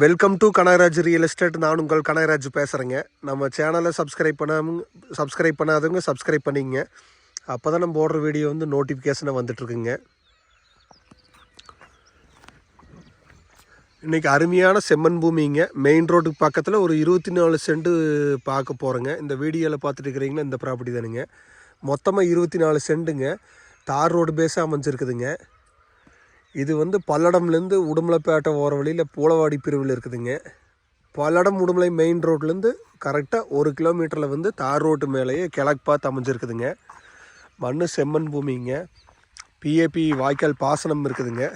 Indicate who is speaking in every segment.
Speaker 1: Welcome to Kanagaraj real estate நான் உங்கள் கனகராஜ் பேசுகிறேங்க நம்ம சேனலை சப்ஸ்கிரைப் பண்ணாம சப்ஸ்கிரைப் பண்ணாதவங்க சப்ஸ்கிரைப் பண்ணிங்க. அப்போ தான் நம்ம போடுற வீடியோ வந்து நோட்டிஃபிகேஷனாக வந்துட்டுருக்குங்க. இன்றைக்கி அருமையான செம்மன் பூமிங்க. மெயின் ரோட்டுக்கு பக்கத்தில் ஒரு இருபத்தி நாலு செண்டு பார்க்க போகிறோங்க இந்த வீடியோவில் பார்த்துட்டு இருக்கிறீங்களா இந்த ப்ராப்பர்ட்டி தானுங்க. மொத்தமாக இருபத்தி நாலு சென்ட்டுங்க தார் ரோடு பேஸாக அமைஞ்சிருக்குதுங்க. இது வந்து பல்லடம்லேருந்து உடுமலைப்பேட்டை ஓர வழியில் பூலவாடி பிரிவில் இருக்குதுங்க. பல்லடம் உடுமலை மெயின் ரோட்லேருந்து கரெக்டாக ஒரு கிலோமீட்டரில் வந்து தார் ரோட்டு மேலேயே கிழக்கு பார்த்து அமைஞ்சிருக்குதுங்க. மண் செம்மண் பூமிங்க. பிஏபி வாய்க்கால் பாசனம் இருக்குதுங்க.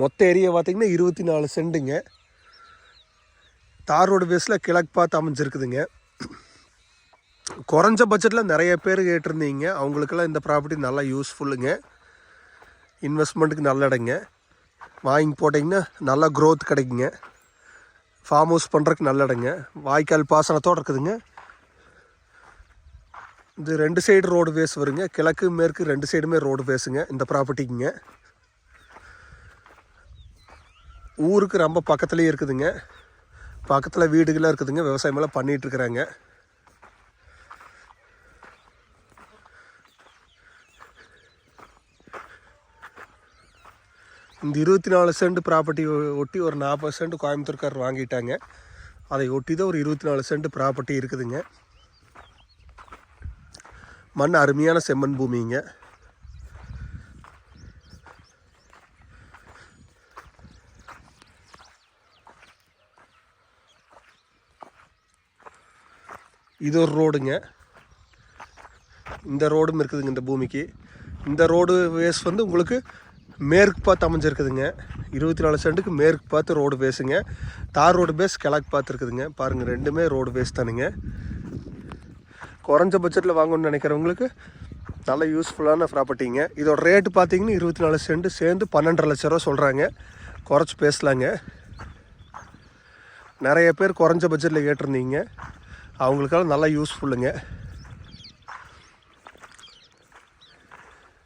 Speaker 1: மொத்த ஏரியா பார்த்திங்கன்னா இருபத்தி நாலு செண்டுங்க தார் ரோடு பேஸில் கிழக்கு பார்த்து அமைஞ்சிருக்குதுங்க. குறைஞ்ச பட்ஜெட்டில் நிறைய பேர் கேட்டிருந்தீங்க. அவங்களுக்கெல்லாம் இந்த ப்ராப்பர்ட்டி நல்லா யூஸ்ஃபுல்லுங்க இன்வெஸ்ட்மெண்ட்டுக்கு நல்ல இடங்க. வாங்கி போட்டிங்கன்னா நல்லா க்ரோத் கிடைக்குங்க. ஃபார்ம் ஹவுஸ் பண்ணுறதுக்கு நல்ல இடங்க. வாய்க்கால் பாசனத்தோடு இருக்குதுங்க. இது ரெண்டு சைடு ரோடு வேஸ் வருங்க. கிழக்கு மேற்கு ரெண்டு சைடுமே ரோடு வேஸுங்க இந்த ப்ராப்பர்ட்டிக்குங்க ஊருக்கு ரொம்ப பக்கத்துலேயே இருக்குதுங்க. பக்கத்தில் வீடுகளாக இருக்குதுங்க. விவசாயமெல்லாம் பண்ணிகிட்ருக்குறாங்க இந்த இருபத்தி நாலு சென்ட் ப்ராப்பர்ட்டி ஒட்டி ஒரு நாற்பது சென்ட் கோயம்புத்தூர்கார் வாங்கிட்டாங்க. அதை ஒட்டி தான் ஒரு இருபத்தி நாலு சென்ட் ப்ராப்பர்ட்டி இருக்குதுங்க. மண் அருமையான செம்மண் பூமிங்க. இது ஒரு ரோடுங்க. இந்த ரோடும் இருக்குதுங்க இந்த பூமிக்கு. இந்த ரோடு வேஸ் வந்து உங்களுக்கு மேற்கு பார்த்து அமைஞ்சிருக்குதுங்க. இருபத்தி நாலு சென்ட்டுக்கு மேற்கு பார்த்து ரோடு பேஸுங்க. தார் ரோடு பேஸ் கிழக்கு பார்த்து இருக்குதுங்க. பாருங்கள் ரெண்டுமே ரோடு பேஸ் தானுங்க. குறைஞ்ச பட்ஜெட்டில் வாங்கணும்னு நினைக்கிறவங்களுக்கு நல்ல யூஸ்ஃபுல்லான ப்ராப்பர்ட்டிங்க. இதோட ரேட்டு பார்த்தீங்கன்னா இருபத்தி நாலு சென்ட் சேர்ந்து பன்னெண்டரை லட்ச ரூபா சொல்கிறாங்க குறைச்சி பேசலாங்க. நிறைய பேர் குறைஞ்ச பட்ஜெட்டில் கேட்டிருந்தீங்க. அவங்களுக்கெல்லாம் நல்லா யூஸ்ஃபுல்லுங்க